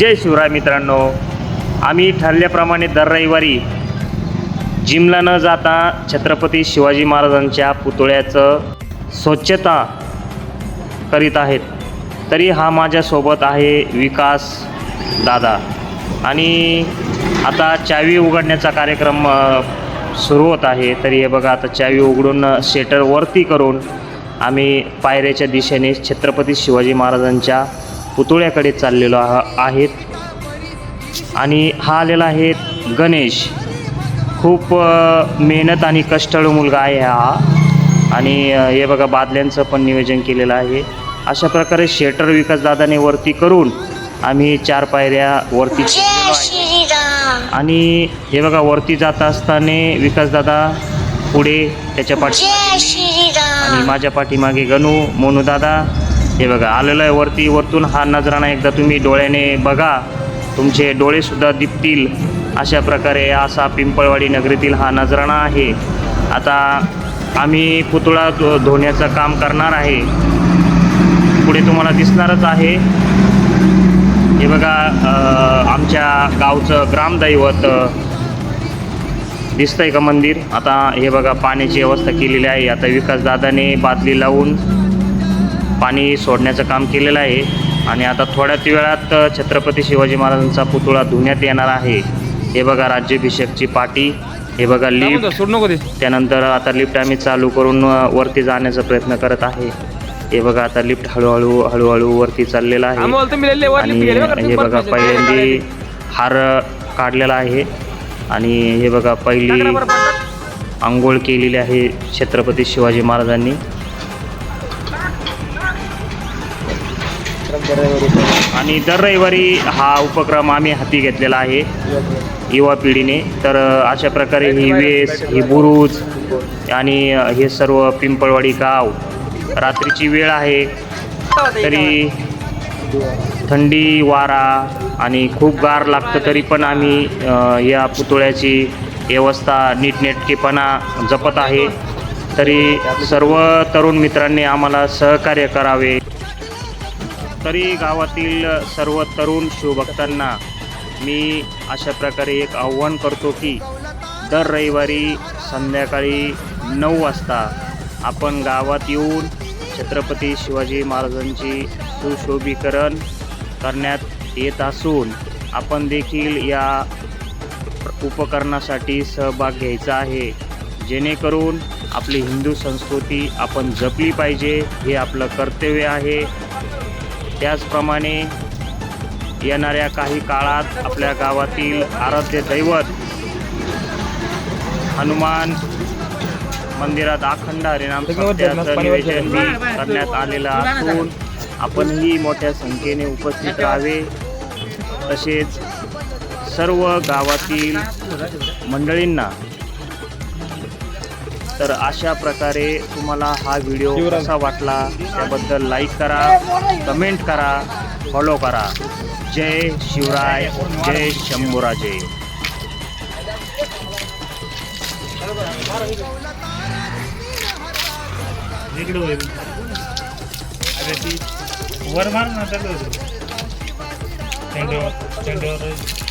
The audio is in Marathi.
जय शिवराय मित्रांनो. आम्ही ठरल्याप्रमाणे दर रविवारी जिमला न जाता छत्रपती शिवाजी महाराजांच्या पुतळ्याचं स्वच्छता करीत आहेत. तरी हा माझ्यासोबत आहे विकास दादा. आणि आता चावी उघडण्याचा कार्यक्रम सुरू होत आहे. तरी हे बघा आता चावी उघडून शेटर वरती करून आम्ही पायऱ्याच्या दिशेने छत्रपती शिवाजी महाराजांच्या पुतळ्याकडे चाललेलो आह आहेत. आणि हा आलेला आहे गणेश. खूप मेहनत आणि कष्टाळू मुलगा आहे हा. आणि हे बघा बादल्यांचं पण नियोजन केलेलं आहे. अशा प्रकारे शेटर विकासदादाने वरती करून आम्ही चार पायऱ्या वरती आणि हे बघा वरती जात असताना विकासदादा पुढे त्याच्या पाठी आणि माझ्या पाठीमागे गणू मोनू दादा. हे बघा आलेलं आहे वरती. वरतून हा नजराणा एकदा तुम्ही डोळ्याने बघा. तुमचे डोळेसुद्धा दिपतील. अशा प्रकारे असा पिंपळवाडी नगरीतील हा नजराणा आहे. आता आम्ही पुतळा धो धुण्याचं काम करणार आहे. पुढे तुम्हाला दिसणारच आहे. हे बघा आमच्या गावचं ग्रामदैवत दिसतंय का मंदिर? आता हे बघा पाण्याची व्यवस्था केलेली आहे. आता विकासदादाने बादली लावून पाणी सोडण्याचं काम केलेलं आहे. आणि आता थोड्याच वेळात छत्रपती शिवाजी महाराजांचा पुतळा धुण्यात येणार आहे. हे बघा राज्याभिषेकची पाटी. हे बघा लिफ्ट सोड नको त्यानंतर आता लिफ्ट आम्ही चालू करून वरती जाण्याचा प्रयत्न करत आहे. हे बघा आता लिफ्ट हळूहळू हळूहळू वरती चाललेला आहे. आणि हे बघा पहिल्यांदी हार काढलेला आहे. आणि हे बघा पहिली. आंघोळ केलेली आहे छत्रपती शिवाजी महाराजांनी. आणि दर रविवारी हा उपक्रम आम्ही हाती घेतलेला आहे. युवा पिढीने. तर अशा प्रकारे ही वेस ही बुरुज आणि हे सर्व पिंपळवाडी गाव रात्रीची वेळ आहे. तरी थंडी वारा आणि खूप गार लागतं तरी पण आम्ही या पुतळ्याची व्यवस्था नीटनेटकेपणा जपत आहे. तरी सर्व तरुण मित्रांनी आम्हाला सहकार्य करावे. तरी गावातील सर्व तरुण शिवभक्तांना मी अशा प्रकारे एक आव्हान करतो की दर रविवारी संध्याकाळी नऊ वाजता आपण गावात येऊन छत्रपती शिवाजी महाराजांची सुशोभीकरण करण्यात येत असून आपण देखील या उपकरणासाठी सहभाग घ्यायचा आहे. जेणेकरून आपली हिंदू संस्कृती आपण जपली पाहिजे हे आपलं कर्तव्य आहे. त्याचप्रमाणे येणाऱ्या काही काळात आपल्या गावातील आराध्य दैवत हनुमान मंदिरात अखंड हरिनाम सप्त्याचं नियोजन बी करण्यात आलेलं असून आपणही मोठ्या संख्येने उपस्थित राहावे. तसेच सर्व गावातील मंडळींना तर अशा प्रकारे तुम्हाला हा व्हिडिओ कसा वाटला त्याबद्दल लाईक करा कमेंट करा फॉलो करा. जय शिवराय जय शंभूराजे. वर मार ना चालू चेंडू